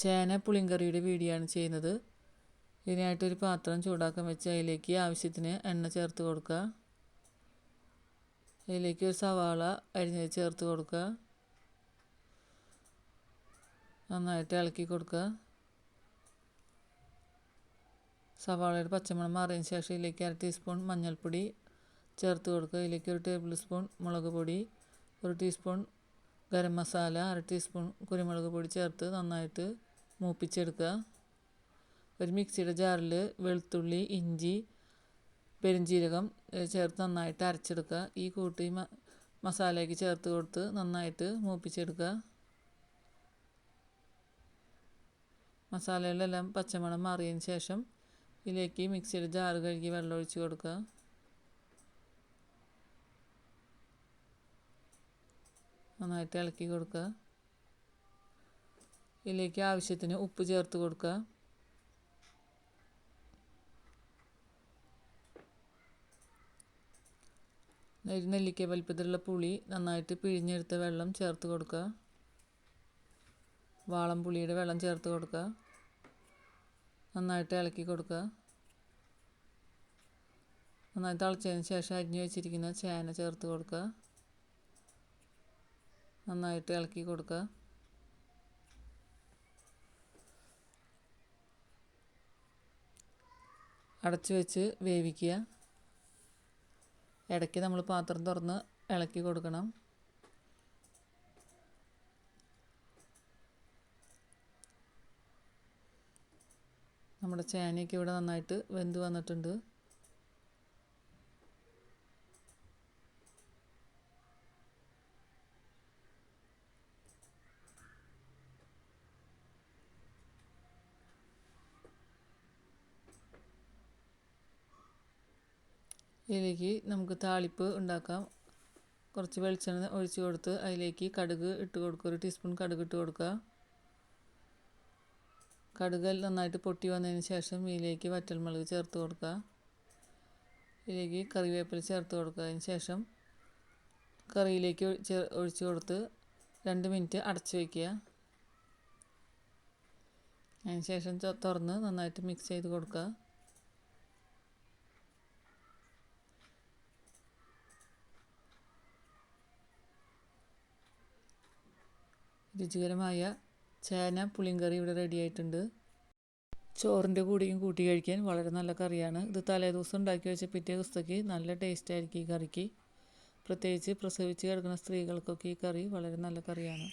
ചേന പുളിങ്കറിയുടെ വീഡിയോ ആണ് ചെയ്യുന്നത്. ഇതിനായിട്ടൊരു പാത്രം ചൂടാക്കാൻ വെച്ച് അതിലേക്ക് ആവശ്യത്തിന് എണ്ണ ചേർത്ത് കൊടുക്കുക. അതിലേക്ക് ഒരു സവാള അരിഞ്ഞത് ചേർത്ത് കൊടുക്കുക. നന്നായിട്ട് ഇളക്കി കൊടുക്കുക. സവാളയുടെ പച്ചമണം മാറിയതിന് ശേഷം ഇതിലേക്ക് അര ടീസ്പൂൺ മഞ്ഞൾപ്പൊടി ചേർത്ത് കൊടുക്കുക. ഇതിലേക്ക് ഒരു ടേബിൾ സ്പൂൺ മുളക് പൊടി ഒരു ടീസ്പൂൺ ഗരം മസാല അര ടീസ്പൂൺ കുരുമുളക് പൊടി ചേർത്ത് നന്നായിട്ട് മൂപ്പിച്ചെടുക്കുക. ഒരു മിക്സിയുടെ ജാറിൽ വെളുത്തുള്ളി ഇഞ്ചി പെരുംജീരകം ചേർത്ത് നന്നായിട്ട് അരച്ചെടുക്കുക. ഈ കൂട്ടി മ മസാലയ്ക്ക് ചേർത്ത് കൊടുത്ത് നന്നായിട്ട് മൂപ്പിച്ചെടുക്കുക. മസാലകളെല്ലാം പച്ചമണം മാറിയതിന് ശേഷം ഇതിലേക്ക് മിക്സിയുടെ ജാറ് കഴുകി വെള്ളം ഒഴിച്ച് കൊടുക്കുക. നന്നായിട്ട് ഇളക്കി കൊടുക്കുക. ഇതിലേക്ക് ആവശ്യത്തിന് ഉപ്പ് ചേർത്ത് കൊടുക്കുക ഒരു നെല്ലിക്ക വലിപ്പത്തിലുള്ള പുളി നന്നായിട്ട് പിഴിഞ്ഞെടുത്ത വെള്ളം ചേർത്ത് കൊടുക്കുക വാളം പുളിയുടെ വെള്ളം ചേർത്ത് കൊടുക്കുക നന്നായിട്ട് ഇളക്കി കൊടുക്കുക നന്നായി തിളച്ചതിന് ശേഷം അരിഞ്ഞു വെച്ചിരിക്കുന്ന ചേന ചേർത്ത് കൊടുക്കുക നന്നായിട്ട് ഇളക്കി കൊടുക്കുക അടച്ചു വെച്ച് വേവിക്കുക. ഇടയ്ക്ക് നമ്മൾ പാത്രം തുറന്ന് ഇളക്കി കൊടുക്കണം. നമ്മുടെ ചേനയൊക്കെ ഇവിടെ നന്നായിട്ട് വെന്ത് വന്നിട്ടുണ്ട്. ഇതിലേക്ക് നമുക്ക് താളിപ്പ് ഉണ്ടാക്കാം. കുറച്ച് വെളിച്ചെണ്ണ ഒഴിച്ച് കൊടുത്ത് അതിലേക്ക് കടുക് ഇട്ട് കൊടുക്കുക. ഒരു ടീസ്പൂൺ കടുക് ഇട്ട് കൊടുക്കുക. കടുക് നന്നായിട്ട് പൊട്ടി വന്നതിന് ശേഷം ഇതിലേക്ക് വറ്റൽമുളക് ചേർത്ത് കൊടുക്കുക. ഇതിലേക്ക് കറിവേപ്പില ചേർത്ത് കൊടുക്കുക. അതിന് ശേഷം കറിയിലേക്ക് ഒഴിച്ച് കൊടുത്ത് രണ്ട് മിനിറ്റ് അടച്ച് വയ്ക്കുക അതിന് ശേഷം തുറന്ന് നന്നായിട്ട് മിക്സ് ചെയ്ത് കൊടുക്കുക. രുചികരമായ ചേന പുളിങ്കറി ഇവിടെ റെഡി ആയിട്ടുണ്ട്. ചോറിന്റെ കൂടെയും കൂട്ടി കഴിക്കാൻ വളരെ നല്ല കറിയാണ്. ഇത് തലേദിവസം ഉണ്ടാക്കി വെച്ച പിറ്റേ ദിവസത്തേക്ക് നല്ല ടേസ്റ്റ് ആയിരിക്കും ഈ കറിക്ക്. പ്രത്യേകിച്ച് പ്രസവിച്ച് കിടക്കുന്ന സ്ത്രീകൾക്കൊക്കെ ഈ കറി വളരെ നല്ല കറിയാണ്.